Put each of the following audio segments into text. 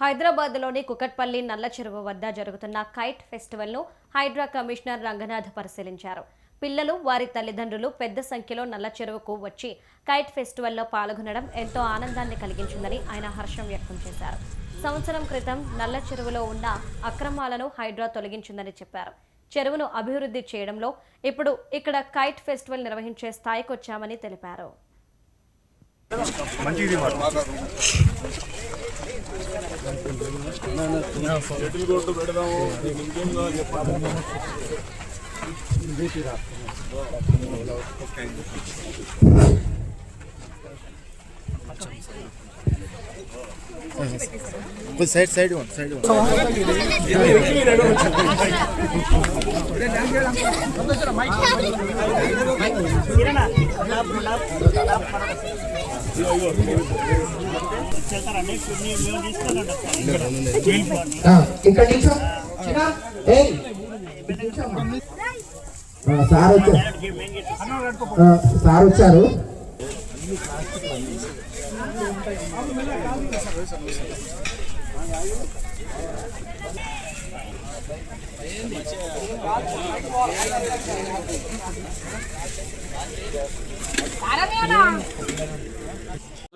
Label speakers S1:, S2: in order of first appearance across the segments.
S1: హైదరాబాద్లోని కుకట్పల్లి నల్ల చెరువు వద్ద జరుగుతున్న కైట్ ఫెస్టివల్ను హైడ్రా కమిషనర్ రంగనాథ్ పరిశీలించారు. పిల్లలు వారి తల్లిదండ్రులు పెద్ద సంఖ్యలో నల్ల చెరువుకు వచ్చి కైట్ ఫెస్టివల్లో పాల్గొనడం ఎంతో ఆనందాన్ని కలిగించిందని ఆయన హర్షం వ్యక్తం చేశారు. సంవత్సరం క్రితం నల్ల చెరువులో ఉన్న అక్రమాలను హైడ్రా తొలగించిందని చెప్పారు. చెరువును అభివృద్ధి చేయడంలో ఇప్పుడు ఇక్కడ కైట్ ఫెస్టివల్ నిర్వహించే స్థాయికి వచ్చామని తెలిపారు.
S2: మంచిది మాట
S3: కొద్ది సైడ్ సైడ్ ఇవ్వండి సైడ్ ఇవ్వండి
S4: ఆ, ఇక్కడ నిల్చో చిన్న ఇక్కడ ఆ, సార్ వచ్చారు. సార్ వచ్చారు.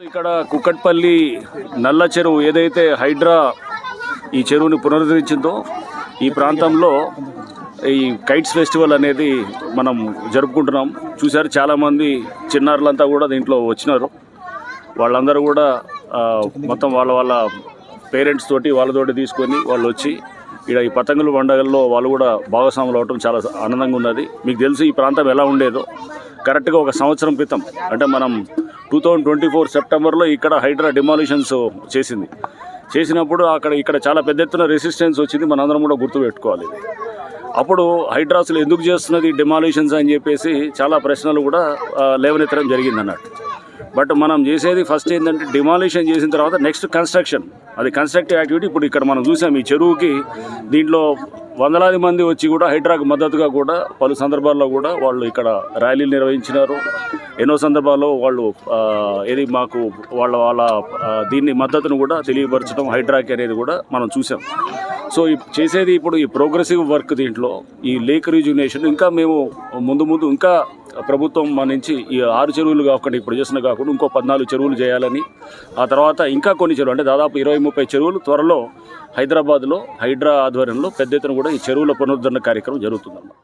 S5: ఇక్కడ కుక్కట్పల్లి నల్ల చెరువు ఏదైతే హైడ్రా ఈ చెరువుని పునరుద్ధరించిందో ఈ ప్రాంతంలో ఈ కైట్స్ ఫెస్టివల్ అనేది మనం జరుపుకుంటున్నాం. చూశారు చాలామంది చిన్నారులంతా కూడా దీంట్లో వచ్చినారు. వాళ్ళందరూ కూడా మొత్తం వాళ్ళ వాళ్ళ పేరెంట్స్ తోటి వాళ్ళతోటి తీసుకొని వాళ్ళు వచ్చి ఇక్కడ ఈ పతంగుల పండగల్లో వాళ్ళు కూడా భాగస్వాములు అవటం చాలా ఆనందంగా ఉన్నది. మీకు తెలుసు ఈ ప్రాంతం ఎలా ఉండేదో. కరెక్ట్గా ఒక సంవత్సరం క్రితం అంటే మనం టూ థౌజండ్ ట్వంటీ ఫోర్ సెప్టెంబర్లో ఇక్కడ హైడ్రా డిమాలిషన్స్ చేసింది. చేసినప్పుడు అక్కడ ఇక్కడ చాలా పెద్ద ఎత్తున రెసిస్టెన్స్ వచ్చింది. మనందరం కూడా గుర్తుపెట్టుకోవాలి అప్పుడు హైడ్రాస్లు ఎందుకు చేస్తున్నది డిమాలిషన్స్ అని చెప్పేసి చాలా ప్రశ్నలు కూడా లేవనెత్తడం జరిగింది అన్నట్టు. బట్ మనం చేసేది ఫస్ట్ ఏంటంటే డిమాలిషన్ చేసిన తర్వాత నెక్స్ట్ కన్స్ట్రక్షన్. అది కన్స్ట్రక్టివ్ యాక్టివిటీ. ఇప్పుడు ఇక్కడ మనం చూసాం ఈ చెరువుకి దీంట్లో వందలాది మంది వచ్చి కూడా హైడ్రాకు మద్దతుగా కూడా పలు సందర్భాల్లో కూడా వాళ్ళు ఇక్కడ ర్యాలీలు నిర్వహించినారు. ఎన్నో సందర్భాల్లో వాళ్ళు ఏది మాకు వాళ్ళ వాళ్ళ దీన్ని మద్దతును కూడా తెలియపరచడం హైడ్రాకి అనేది కూడా మనం చూసాం. సో చేసేది ఇప్పుడు ఈ ప్రోగ్రెసివ్ వర్క్ దీంట్లో ఈ లేక్ రిజ్యునేషన్ ఇంకా మేము ముందు ముందు ఇంకా ప్రభుత్వం మన నుంచి ఈ ఆరు చెరువులు కాకుండా ఇప్పుడు చేసిన కాకుండా ఇంకో పద్నాలుగు చెరువులు చేయాలని ఆ తర్వాత ఇంకా కొన్ని చెరువులు అంటే దాదాపు ఇరవై ముప్పై చెరువులు త్వరలో హైదరాబాద్లో హైడ్రా ఆధ్వర్యంలో పెద్ద ఎత్తున కూడా ఈ చెరువుల పునరుద్ధరణ కార్యక్రమం జరుగుతుందన్నమాట.